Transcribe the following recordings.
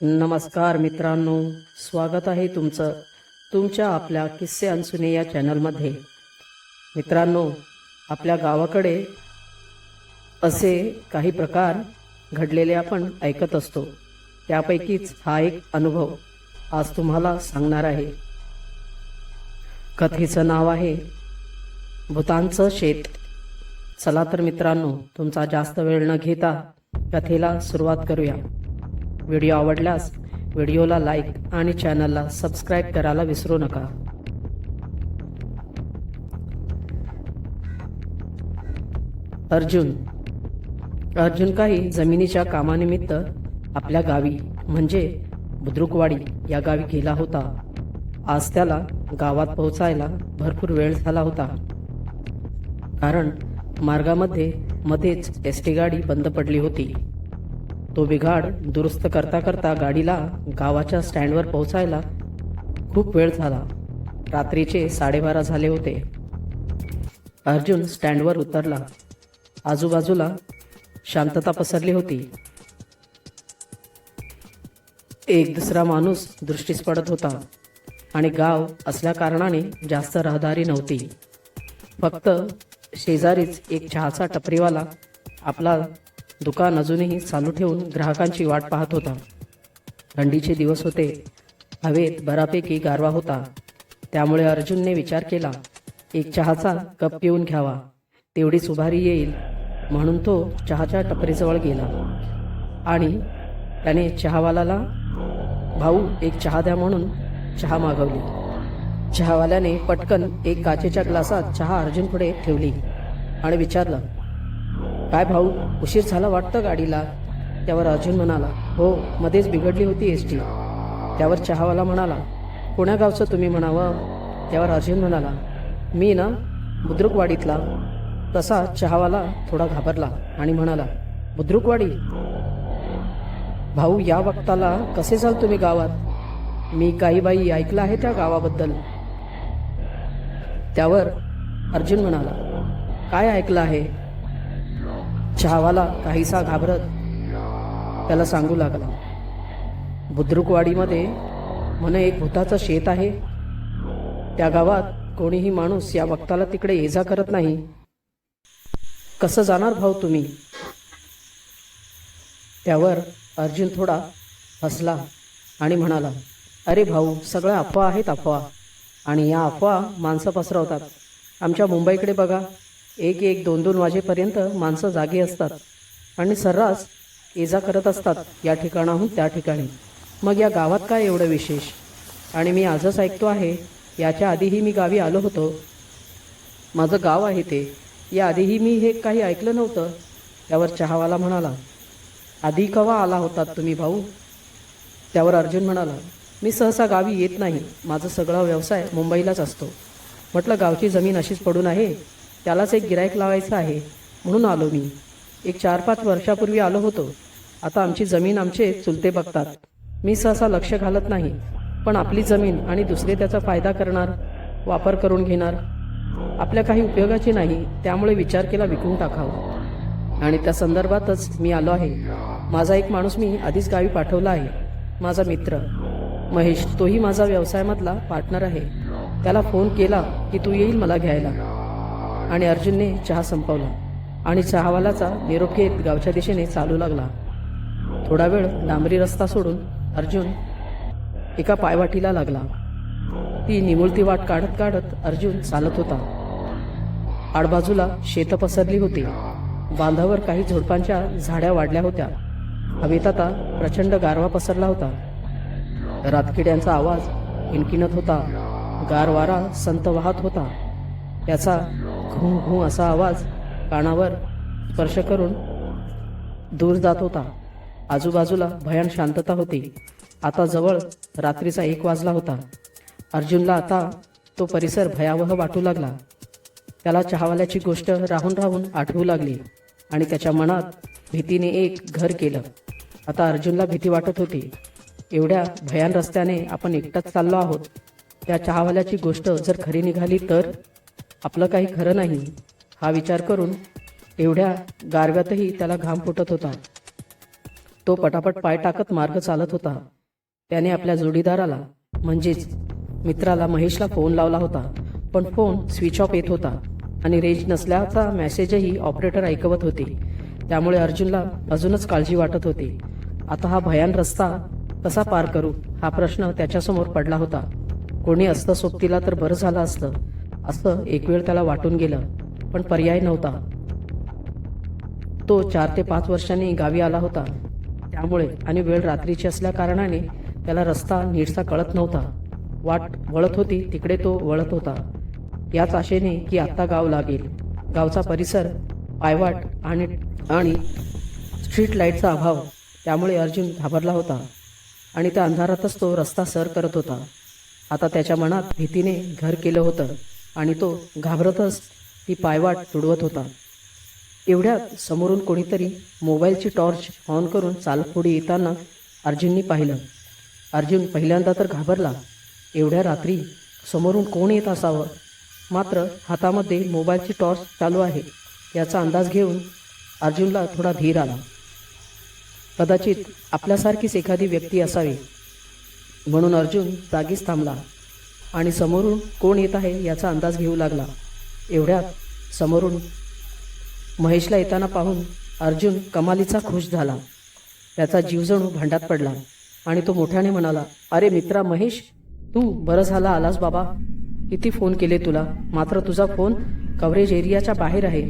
नमस्कार मित्रांनो स्वागत आहे तुमचं तुमच्या आपल्या किस्से अनसुने या चॅनलमध्ये. मित्रांनो आपल्या गावाकडे असे काही प्रकार घडलेले आपण ऐकत असतो. त्यापैकीच हा एक अनुभव आज तुम्हाला सांगणार आहे. कथेचं नाव आहे भूतांचं शेत. चला तर मित्रांनो तुमचा जास्त वेळ न घेता कथेला सुरुवात करूया. व्हिडिओ आवडल्यास व्हिडिओला लाईक आणि चॅनलला सबस्क्राईब करायला विसरू नका. अर्जुन. अर्जुन काही जमिनीच्या कामानिमित्त आपल्या गावी म्हणजे बुद्रुकवाडी या गावी गेला होता. आज त्याला गावात पोहोचायला भरपूर वेळ झाला होता. कारण मार्गामध्ये मध्येच एस टी गाडी बंद पडली होती. तो बिघाड दुरुस्त करता करता गाडीला गावाच्या स्टँडवर पोहोचायला खूप वेळ झाला. रात्रीचे साडेबारा झाले होते. अर्जुन स्टँडवर उतरला. आजूबाजूला शांतता पसरली होती. एक दुसरा माणूस दृष्टीस पडत होता आणि गाव असल्या कारणाने जास्त रहदारी नव्हती. फक्त शेजारीच एक चहाचा टपरीवाला आपला दुकान अजूनही चालू ठेवून ग्राहकांची वाट पाहत होता. थंडीचे दिवस होते. हवेत बरापैकी गारवा होता. त्यामुळे अर्जुनने विचार केला एक चहाचा कप पिऊन घ्यावा. तेवढीच उभारी येईल. म्हणून तो चहाच्या टपरीजवळ गेला. आणि त्याने चहावाल्याला भाऊ एक चहा द्या म्हणून चहा मागवली. चहावाल्याने पटकन एक काचेच्या ग्लासात चहा अर्जुन पुढे ठेवली आणि विचारलं काय भाऊ उशीर झाला वाटतं गाडीला? त्यावर अर्जुन म्हणाला हो मध्येच बिघडली होती एस टी. त्यावर चहावाला म्हणाला कोण्या गावचं तुम्ही म्हणावं? त्यावर अर्जुन म्हणाला मी ना बुद्रुकवाडीतला. तसा चहावाला थोडा घाबरला आणि म्हणाला बुद्रुकवाडी? भाऊ या वक्ताला कसे जाल तुम्ही गावात? मी काही बाई ऐकलं आहे त्या गावाबद्दल. त्यावर अर्जुन म्हणाला काय ऐकलं आहे? चहावाला काहीसा घाबरत त्याला सांगू लागला बुद्रुकवाडीमध्ये म्हणे एक भूताचं शेत आहे. त्या गावात कोणीही माणूस या वक्ताला तिकडे ये जा करत नाही. कसं जाणार भाऊ तुम्ही? त्यावर अर्जुन थोडा हसला आणि म्हणाला अरे भाऊ सगळ्या अफवा आहेत अफवा आणि या अफवा माणसं पसरवतात. आमच्या मुंबईकडे बघा. एक एक दोन दोन वाजेपर्यंत माणसं जागी असतात आणि सर्रास ये जा करत असतात या ठिकाणाहून त्या ठिकाणी. मग या गावात काय एवढं विशेष? आणि मी आजच ऐकतो आहे याच्या आधीही मी गावी आलो होतो. माझं गाव आहे ते. या आधीही मी हे काही ऐकलं नव्हतं. त्यावर चहावाला म्हणाला आधी कवा आला होतात तुम्ही भाऊ? त्यावर अर्जुन म्हणाला मी सहसा गावी येत नाही. माझा सगळा व्यवसाय मुंबईलाच असतो. म्हटलं गावची जमीन अशीच पडून आहे. त्यालाच एक गिरायक लावायचं आहे. म्हणून आलो मी. एक चार पाच वर्षापूर्वी आलो होतो. आता आमची जमीन आमचे चुलते बघतात. मी सहसा लक्ष घालत नाही. पण आपली जमीन आणि दुसरे त्याचा फायदा करणार वापर करून घेणार आपल्या काही उपयोगाची नाही त्यामुळे विचार केला विकून टाकावं. आणि त्या संदर्भातच मी आलो आहे. माझा एक माणूस मी आधीच गावी पाठवला आहे. माझा मित्र. महेश तोही माझा व्यवसायामधला पार्टनर आहे. त्याला फोन केला की तू येईल मला घ्यायला. आणि अर्जुनने चहा संपवला आणि चहावालाचा निरोप घेत गावच्या दिशेने चालू लागला. थोडा वेळ डांबरी रस्ता सोडून अर्जुन एका पायवाटीला लागला. ती निमुळती वाट काढत काढत अर्जुन चालत होता. आडबाजूला शेतं पसरली होती. बांधावर काही झुडपांच्या झाड्या वाढल्या होत्या. हवेत आता प्रचंड गारवा पसरला होता. रातकिड्यांचा आवाज हिणकिणत होता. गारवारा संत वाहत होता. त्याचा घो घो असा आवाज कानावर स्पर्श करून दूर जात होता. आजूबाजूला भयान शांतता होती. आता जवळ रात्रीचा एक वाजला होता. अर्जुनला आता तो परिसर भयावह वाटू लागला. त्याला चहावाल्याची गोष्ट राहून राहून आठवू लागली आणि त्याच्या मनात भीतीने एक घर केलं. आता अर्जुनला भीती वाटत होती. एवढ्या भयान रस्त्याने आपण एकटाच चाललो आहोत. त्या चहावाल्याची गोष्ट जर खरी निघाली तर? आपलं काही खरं नाही. हा विचार करून एवढ्या गारव्यातही त्याला घाम फुटत होता. तो पटापट पाय टाकत मार्ग चालत होता. त्याने आपल्या जोडीदाराला म्हणजेच मित्राला महेशला फोन लावला होता. पण फोन स्विच ऑफ येत होता आणि रेंज नसल्याचा मेसेजही ऑपरेटर ऐकवत होते. त्यामुळे अर्जुनला अजूनच काळजी वाटत होती. आता हा भयान रस्ता कसा पार करू हा प्रश्न त्याच्यासमोर पडला होता. कोणी असतं सोबतीला तर बरं झालं असतं. असं एक वेळ त्याला वाटून गेलं पण पर्याय नव्हता. तो चार ते पाच वर्षांनी गावी आला होता. त्यामुळे आणि वेळ रात्रीची असल्या कारणाने त्याला रस्ता नीटसा कळत नव्हता. वाट वळत होती तिकडे तो वळत होता. याच आशेने की आत्ता गाव लागेल. गावचा परिसर पायवाट आणि आणि स्ट्रीट लाईटचा अभाव त्यामुळे अर्जुन घाबरला होता. आणि त्या अंधारातच तो रस्ता सर करत होता. आता त्याच्या मनात भीतीने घर केलं होतं. आणि तो घाबरतच ती पायवाट तुडवत होता. एवढ्यात समोरून कोणीतरी मोबाईलची टॉर्च ऑन करून चालपुढे येताना अर्जुननी पाहिलं. अर्जुन पहिल्यांदा तर घाबरला. एवढ्या रात्री समोरून कोण येत असावं? मात्र हातामध्ये मोबाईलची टॉर्च चालू आहे. याचा अंदाज घेऊन अर्जुनला थोडा धीर आला. कदाचित आपल्यासारखीच एखादी व्यक्ती असावी. म्हणून अर्जुन जागीच थांबला. आणि समोरून कोण येत आहे याचा अंदाज घेऊ लागला. एवढ्यात समोरून महेशला येताना पाहून अर्जुन कमालीचा खुश झाला. त्याचा जीवजणू भांडात भांड्यात पडला आणि तो मोठ्याने म्हणाला अरे मित्रा महेश तू बरं झाला आलास बाबा. किती फोन केले तुला? मात्र तुझा फोन कव्हरेज एरियाच्या बाहेर आहे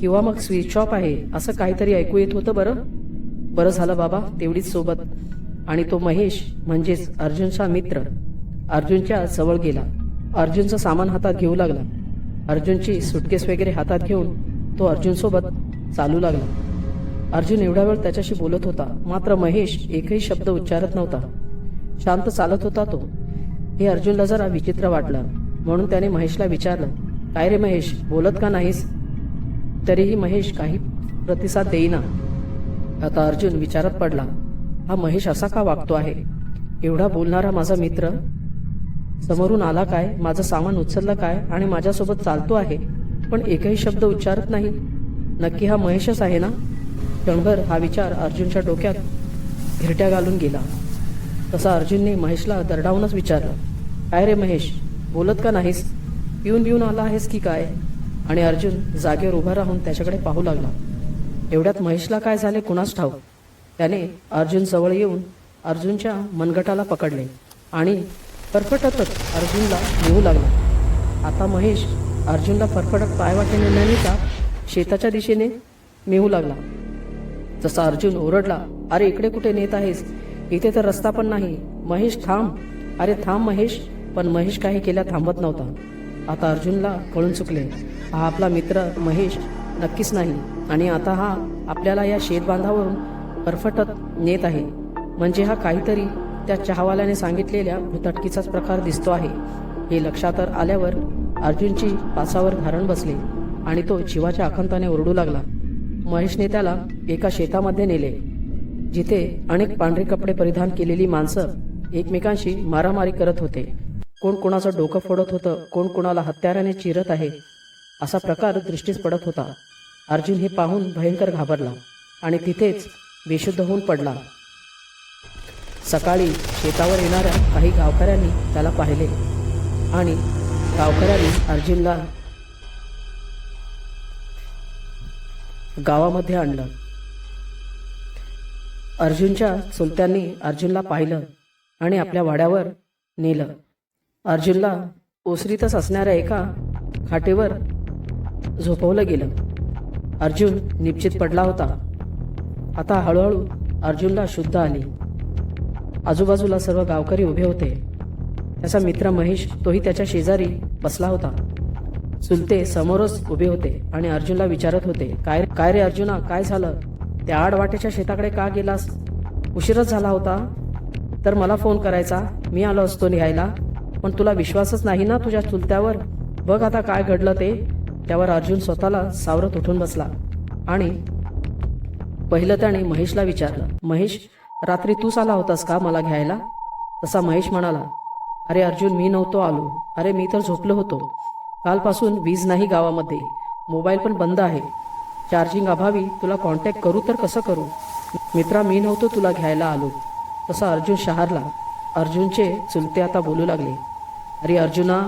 किंवा मग स्विच ऑफ आहे असं काहीतरी ऐकू येत होतं बरं. बरं झालं बाबा तेवढीच सोबत. आणि तो महेश म्हणजेच अर्जुनचा मित्र. अर्जुनच्या जवळ गेला. अर्जुनचं सामान हातात घेऊ लागला. अर्जुनची सुटकेस वगैरे हातात घेऊन तो अर्जुनसोबत चालू लागला. अर्जुन एवढा वेळ त्याच्याशी बोलत होता. मात्र महेश एकही शब्द उच्चारत नव्हता. शांत चालत होता तो. हे अर्जुनला जरा विचित्र वाटलं. म्हणून त्याने महेशला विचारलं काय रे महेश बोलत का नाहीस? तरीही महेश काही प्रतिसाद देईना. आता अर्जुन विचारात पडला हा महेश असा का वागतो आहे? एवढा बोलणारा माझा मित्र समोरून आला काय माझं सामान उचललं काय आणि माझ्यासोबत चालतो आहे पण एकही शब्द उच्चारत नाही. नक्की हा महेशच आहे ना? क्षणभर हा विचार अर्जुनच्या डोक्यात घिरट्या घालून गेला. तसा अर्जुनने महेशला दरडावूनच विचारलं काय रे महेश बोलत का नाहीस? पिऊन बिऊन आला आहेस की काय? आणि अर्जुन जागेवर उभा राहून त्याच्याकडे पाहू लागला. एवढ्यात महेशला काय झाले कुणास ठाऊक? त्याने अर्जुन जवळ येऊन अर्जुनच्या मनगटाला पकडले आणि फरफटतच अर्जुनला नेऊ लागला. आता महेश अर्जुनला फरफटत पायवाटेने न नेता शेताच्या दिशेने नेऊ लागला. जसा अर्जुन ओरडला अरे इकडे कुठे नेत आहेस? इथे तर रस्ता पण नाही. महेश थांब. अरे थांब महेश. पण महेश काही केल्या थांबत नव्हता. आता अर्जुनला कळून चुकले. हा आपला मित्र महेश नक्कीच नाही. आणि आता हा आपल्याला या शेतबांधावरून परफटत नेत आहे. म्हणजे हा काहीतरी त्या चहावाल्याने सांगितलेल्या भूतटकीचाच प्रकार दिसतो आहे. हे लक्षात आल्यावर अर्जुनची पासावर धारण बसले आणि तो जीवाच्या आखंताने ओरडू लागला. महेशने त्याला एका शेतामध्ये नेले. जिथे अनेक पांढरे कपडे परिधान केलेली माणसं एकमेकांशी मारामारी करत होते. कोण कोणाचं डोकं फोडत होतं कोण कोणाला हत्याराने चिरत आहे असा प्रकार दृष्टीस पडत होता. अर्जुन हे पाहून भयंकर घाबरला आणि तिथेच बेशुद्ध होऊन पडला. सकाळी शेतावर येणाऱ्या काही गावकऱ्यांनी त्याला पाहिले आणि गावकऱ्यांनी अर्जुनला गावामध्ये आणलं. अर्जुनच्या चुलत्यांनी अर्जुनला पाहिलं आणि आपल्या वाड्यावर नेलं. अर्जुनला ओसरीतच असणाऱ्या एका खाटेवर झोपवलं गेलं. अर्जुन निश्चित पडला होता. आता हळूहळू अर्जुनला शुद्ध आली. आजूबाजूला सर्व गावकरी उभे होते. त्याचा मित्र महेश तोही त्याच्या शेजारी बसला होता. चुलते समोरच उभे होते आणि अर्जुनला विचारत होते काय काय रे अर्जुना काय झालं? त्या आडवाटेच्या शेताकडे का गेलास? उशीरच झाला होता. तर मला फोन करायचा. मी आलो असतो लिहायला. पण तुला विश्वासच नाही ना तुझ्या चुलत्यावर? बघ आता काय घडलं ते. त्यावर अर्जुन स्वतःला सावरत उठून बसला आणि पहिलं त्याने महेशला विचारलं महेश रात्री तूच आला होतास का मला घ्यायला? तसा महेश म्हणाला अरे अर्जुन मी नव्हतो आलो. अरे मी तर झोपलो होतो. कालपासून वीज नाही गावामध्ये. मोबाईल पण बंद आहे. चार्जिंग अभावी तुला कॉन्टॅक्ट करू तर कसं करू? मित्रा मी नव्हतो तुला घ्यायला आलो. तसा अर्जुन शहारला. अर्जुनचे चुलते आता बोलू लागले अरे अर्जुना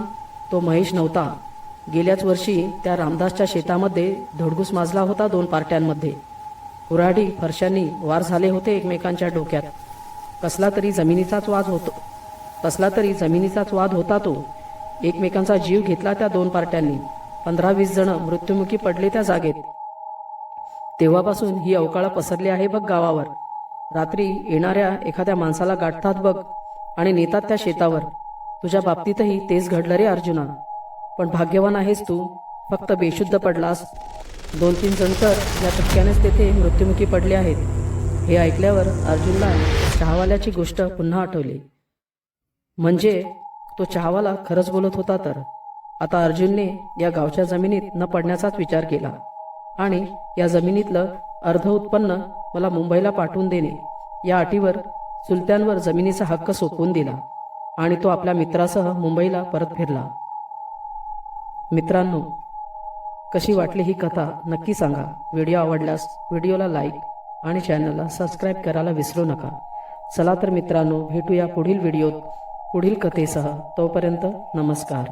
तो महेश नव्हता. गेल्याच वर्षी त्या रामदासच्या शेतामध्ये धडगूस माजला होता दोन पार्ट्यांमध्ये. कुऱ्हाडी फरशांनी वार झाले होते एकमेकांच्या डोक्यात. कसला तरी जमिनीचाच वाद होतो. कसला तरी जमिनीचाच वाद होता तो. एकमेकांचा जीव घेतला त्या दोन पार्ट्यांनी. पंधरा वीस जण मृत्युमुखी पडले त्या जागेत. तेव्हापासून ही अवकाळा पसरली आहे बघ गावावर. रात्री येणाऱ्या एखाद्या माणसाला गाठतात बघ आणि नेतात त्या शेतावर. तुझ्या बाबतीतही तेच घडलं रे अर्जुना. पण भाग्यवान आहेस तू. फक्त बेशुद्ध पडलास. दोन तीन जण तर या धक्क्यानेच तेथे मृत्युमुखी पडले आहेत. हे ऐकल्यावर अर्जुनला चहावाल्याची गोष्ट पुन्हा आठवली. म्हणजे तो चहावाला खरंच बोलत होता तर. आता अर्जुनने या गावच्या जमिनीत न पडण्याचाच विचार केला. आणि या जमिनीतलं अर्ध उत्पन्न मला मुंबईला पाठवून देणे या अटीवर चुलत्यांवर जमिनीचा हक्क सोपवून दिला आणि तो आपल्या मित्रासह मुंबईला परत फिरला. मित्रांनो कशी वाटली ही कथा नक्की सांगा. व्हिडिओ आवडल्यास व्हिडिओला लाईक आणि चॅनलला सबस्क्राईब करायला विसरू नका. चला तर मित्रांनो भेटूया पुढील व्हिडिओत पुढील कथेसह. तोपर्यंत नमस्कार.